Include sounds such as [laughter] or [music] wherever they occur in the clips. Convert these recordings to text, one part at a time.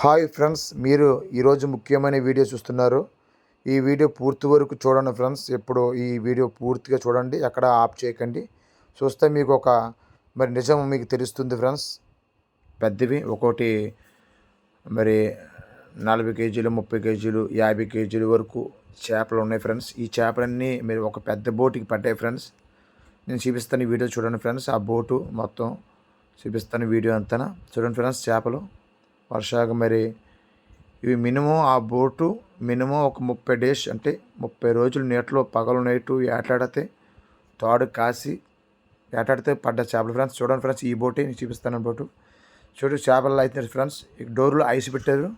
Hi friends మీరు ఈరోజు ముఖ్యమైన వీడియో చూస్తున్నారు. ఈ వీడియో పూర్తి వరకు చూడండి ఫ్రెండ్స్. ఎప్పుడు ఈ వీడియో పూర్తిగా చూడండి ఎక్కడ ఆప్ చేయకండి. చూస్తే మీకు ఒక మరి నిజం మీకు తెలుస్తుంది ఫ్రెండ్స్. పెద్దవి ఒకటి మరి నలభై కేజీలు ముప్పై కేజీలు యాభై కేజీల వరకు చేపలు ఉన్నాయి ఫ్రెండ్స్. ఈ చేపలన్నీ మీరు ఒక పెద్ద బోటుకి పడ్డాయి ఫ్రెండ్స్. నేను చూపిస్తాను ఈ వీడియో చూడండి ఫ్రెండ్స్. ఆ బోటు మొత్తం చూపిస్తాను వీడియో అంతా చూడండి ఫ్రెండ్స్ చేపలు. వర్షాక మరి ఇవి మినిమం ఆ బోటు మినిమం ఒక ముప్పై డేస్ అంటే ముప్పై రోజులు నీటిలో పగలు నైటు ఏటాడితే తాడు కాసి ఏటాడితే పడ్డ చేపలు. ఫ్రెండ్స్ చూడండి ఫ్రెండ్స్ ఈ బోటే నేను చూపిస్తాను బోటు. చూడు చేపలు అవుతున్నారు ఫ్రెండ్స్. ఈ డోర్లో ఐస్ పెట్టారు.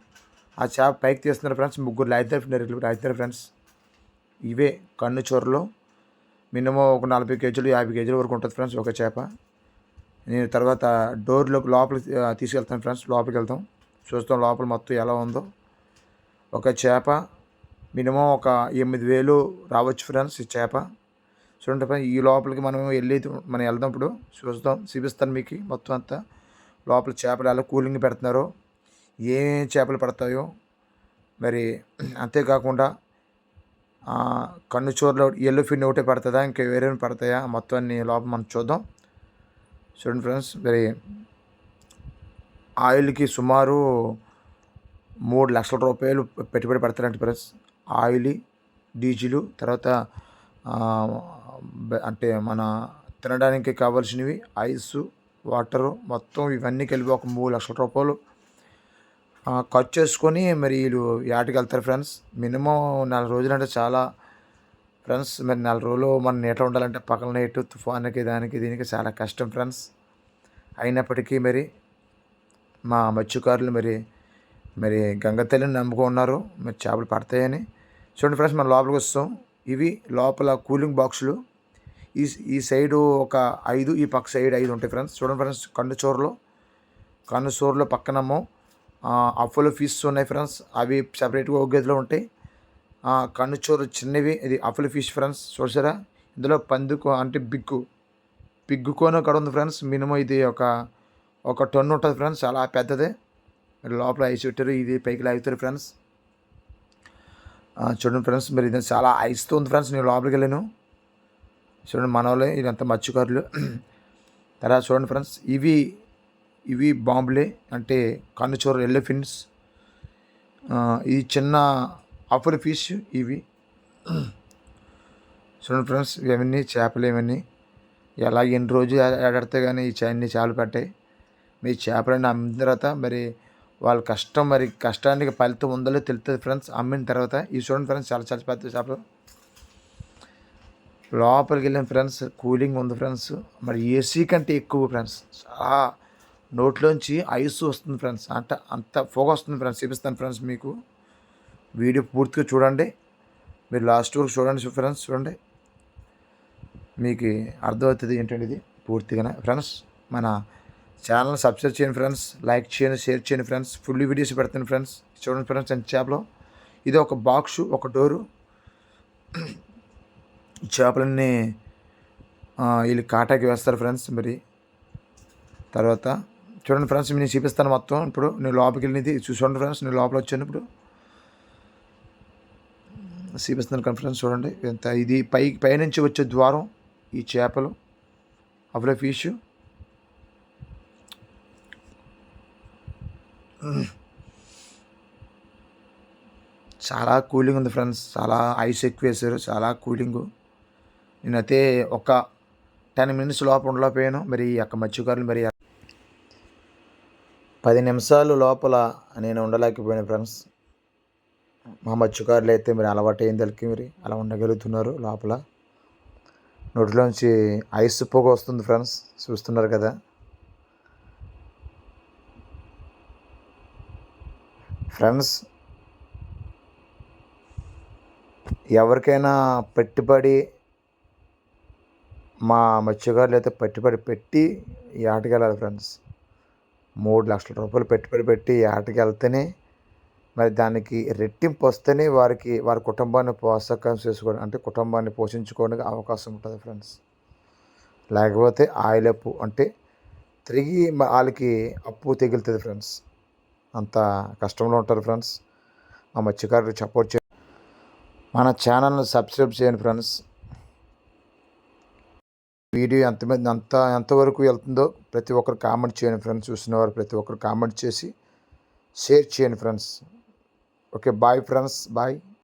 ఆ చేప పైకి తీస్తున్నారు ఫ్రెండ్స్. ముగ్గురు లాగుతారు అవుతారు ఫ్రెండ్స్. ఇవే కన్ను చొరలో. మినిమం ఒక నలభై కేజీలు యాభై కేజీల వరకు ఉంటుంది ఫ్రెండ్స్ ఒక చేప. నేను తర్వాత డోర్లోకి లోపలికి తీసుకెళ్తాను ఫ్రెండ్స్ లోపలికి వెళ్తాం. చూస్తాం లోపల మొత్తం ఎలా ఉందో. ఒక చేప మినిమం ఒక ఎనిమిది వేలు రావచ్చు ఫ్రెండ్స్ ఈ చేప. చూడండి ఫ్రెండ్స్ ఈ లోపలికి మనం వెళ్ళి మనం వెళ్దాం ఇప్పుడు చూస్తాం చూపిస్తాను మీకు మొత్తం అంతా. లోపల చేపలు ఎలా కూలింగ్ పెడుతున్నారో ఏ చేపలు పడతాయో. మరి అంతేకాకుండా కన్ను చోరులో ఎల్లు ఫిన్ ఒకటే పడుతుందా ఇంకా వేరే పడతాయా మొత్తం అన్ని లోపల మనం చూద్దాం. చూడండి ఫ్రెండ్స్ మరి ఆయిల్కి సుమారు మూడు లక్షల రూపాయలు పెట్టుబడి పెడతారంట ఫ్రెండ్స్ ఆయిల్ డీజిలు తర్వాత అంటే మన తినడానికి కావాల్సినవి ఐస్ వాటరు మొత్తం ఇవన్నీ కలిపి ఒక మూడు లక్షల రూపాయలు. ఖర్చు చేసుకొని మరి వీళ్ళు యాటికి వెళ్తారు ఫ్రెండ్స్. మినిమం నెల రోజులు అంటే చాలా ఫ్రెండ్స్. మరి నెల రోజులు మన నీట ఉండాలంటే పక్కన నేటు తుఫాన్కి దానికి దీనికి చాలా కష్టం ఫ్రెండ్స్. అయినప్పటికీ మరి మా మత్స్యకారులు మరి మరి గంగతల్లిని నమ్ముకున్నారు మరి చేపలు పడతాయని. చూడండి ఫ్రెండ్స్ మనం లోపలికి వస్తాం. ఇవి లోపల కూలింగ్ బాక్సులు. ఈ ఈ సైడు ఒక ఐదు ఈ పక్క సైడ్ ఐదు ఉంటాయి ఫ్రెండ్స్. చూడండి ఫ్రెండ్స్ కన్ను చోరులో కన్ను చోరులో పక్కనేమో. ఫిష్ ఉన్నాయి ఫ్రెండ్స్. అవి సపరేట్గా ఒక గదిలో ఉంటాయి. ఆ, కన్ను చిన్నవి. ఇది అఫ్ఫల ఫిష్ ఫ్రెండ్స్. చూసారా? ఇందులో పందుకు అంటే బిగ్గు. పిగ్గు అక్కడ ఉంది ఫ్రెండ్స్. మినిమం ఇది ఒక ఒక టన్ ఉంటుంది ఫ్రెండ్స్ చాలా పెద్దది. లోపల ఐస్ పెట్టారు ఇది పైకి లాగుతారు ఫ్రెండ్స్. చూడండి ఫ్రెండ్స్ మరి ఇది చాలా ఐస్తో ఉంది ఫ్రెండ్స్ నేను లోపలికి వెళ్ళాను. చూడండి మన వాళ్ళే ఇదంతా మత్స్యకారులు. [clears throat] తర్వాత చూడండి ఫ్రెండ్స్ ఇవి ఇవి బాంబులే అంటే కన్నుచూర ఎల్లెఫిన్స్ ఇది చిన్న అఫర్ ఫిష్ ఇవి. [clears throat] చూడండి ఫ్రెండ్స్ ఇవన్నీ చేపలు ఇవన్నీ. ఎలా ఎన్ని రోజులు ఏడాడితే కానీ ఈ అన్ని చేపలు పట్టాయి. మీ చేపలని అమ్మిన తర్వాత మరి వాళ్ళ కష్టం మరి కష్టానికి ఫలితం ఉందో తెలుస్తుంది ఫ్రెండ్స్. అమ్మిన తర్వాత ఈ చూడండి ఫ్రెండ్స్ చాలా చాలా పెద్ద చేపలు లోపలికి వెళ్ళిన ఫ్రెండ్స్ కూలింగ్ ఉంది ఫ్రెండ్స్. మరి ఏసీ కంటే ఎక్కువ ఫ్రెండ్స్. చాలా నోట్లోంచి ఐస్ వస్తుంది ఫ్రెండ్స్. అంట అంత పొగ వస్తుంది ఫ్రెండ్స్. చూపిస్తాను ఫ్రెండ్స్ మీకు. వీడియో పూర్తిగా చూడండి. మీరు లాస్ట్ వరకు చూడండి ఫ్రెండ్స్ చూడండి. మీకు అర్థమవుతుంది ఏంటంటే ఇది పూర్తిగా ఫ్రెండ్స్ మన ఛానల్ సబ్స్క్రైబ్ చేయండి ఫ్రెండ్స్ లైక్ చేయండి షేర్ చేయండి ఫ్రెండ్స్ ఫుల్ వీడియోస్ పెడతాను ఫ్రెండ్స్ చూడండి ఫ్రెండ్స్ ఎంత చేపలో. ఇది ఒక బాక్సు ఒక డోరు చేపలన్నీ వీళ్ళు కాటాకి వేస్తారు ఫ్రెండ్స్ మరి. తర్వాత చూడండి ఫ్రెండ్స్ నేను చూపిస్తాను మొత్తం ఇప్పుడు. నేను లోపలికి వెళ్ళినది చూసుకోండి ఫ్రెండ్స్ నేను లోపల వచ్చాను ఇప్పుడు. చూపిస్తున్నాను ఫ్రెండ్స్ చూడండి. ఎంత ఇది పై పైనుంచి వచ్చే ద్వారం ఈ చేపలు. అప్పుడే ఫిష్ చాలా కూలింగ్ ఉంది ఫ్రెండ్స్ చాలా ఐస్ ఎక్కువ వేశారు. చాలా కూలింగు నేనైతే ఒక టెన్ మినిట్స్ లోపల ఉండలేకపోయాను. మరి అక్కడ మత్స్యకారులు మరి పది నిమిషాలు లోపల నేను ఉండలేకపోయాను ఫ్రెండ్స్ మా మత్స్యకారులు అయితే మరి అలవాటు అయింది వాళ్ళకి మరి అలా ఉండగలుగుతున్నారు లోపల. నోటిలోంచి ఐస్ పొగ వస్తుంది ఫ్రెండ్స్ చూస్తున్నారు కదా. ఫ్రెండ్స్ ఎవరికైనా పెట్టుబడి మా మత్స్యకారులు అయితే పెట్టుబడి పెట్టి ఏటకెళ్ళాలి ఫ్రెండ్స్. మూడు లక్షల రూపాయలు పెట్టుబడి పెట్టి ఏటకెళ్తేనే మరి దానికి రెట్టింపు వస్తేనే వారికి వారి కుటుంబాన్ని పోషకం చేసుకోవడం అంటే కుటుంబాన్ని పోషించుకోవడానికి అవకాశం ఉంటుంది ఫ్రెండ్స్. లేకపోతే ఆయిల్ అంటే తిరిగి వాళ్ళకి అప్పు తెగులుతుంది ఫ్రెండ్స్. అంత కష్టంలో ఉంటారు ఫ్రెండ్స్. ఆ మత్స్యకారులకు సపోర్ట్ చే మన ఛానల్ని సబ్స్క్రైబ్ చేయండి ఫ్రెండ్స్. వీడియో ఎంతమంది అంత ఎంతవరకు వెళ్తుందో ప్రతి ఒక్కరు కామెంట్ చేయండి ఫ్రెండ్స్. చూసిన వారు ప్రతి ఒక్కరు కామెంట్ చేసి షేర్ చేయండి friends. Okay bye friends. Bye.